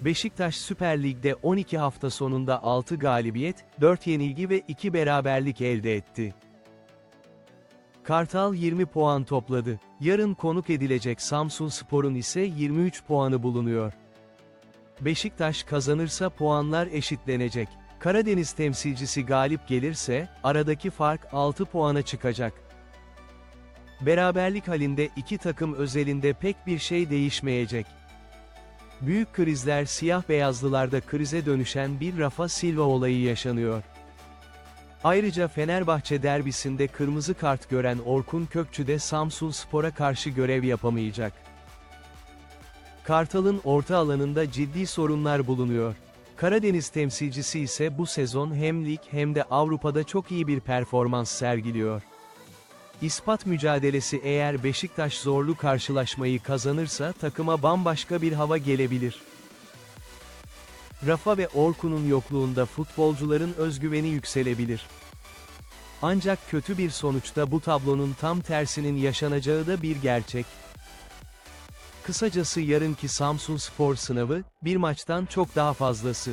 Beşiktaş Süper Lig'de 12 hafta sonunda 6 galibiyet, 4 yenilgi ve 2 beraberlik elde etti. Kartal 20 puan topladı. Yarın konuk edilecek Samsun Spor'un ise 23 puanı bulunuyor. Beşiktaş kazanırsa puanlar eşitlenecek. Karadeniz temsilcisi galip gelirse, aradaki fark 6 puana çıkacak. Beraberlik halinde iki takım özelinde pek bir şey değişmeyecek. Büyük krizler siyah beyazlılarda krize dönüşen bir Rafa Silva olayı yaşanıyor. Ayrıca Fenerbahçe derbisinde kırmızı kart gören Orkun Kökçü de Samsun Spor'a karşı görev yapamayacak. Kartal'ın orta alanında ciddi sorunlar bulunuyor. Karadeniz temsilcisi ise bu sezon hem lig hem de Avrupa'da çok iyi bir performans sergiliyor. İspat mücadelesi eğer Beşiktaş zorlu karşılaşmayı kazanırsa takıma bambaşka bir hava gelebilir. Rafa ve Orkun'un yokluğunda futbolcuların özgüveni yükselebilir. Ancak kötü bir sonuçta bu tablonun tam tersinin yaşanacağı da bir gerçek. Kısacası yarınki Samsun Spor sınavı, bir maçtan çok daha fazlası.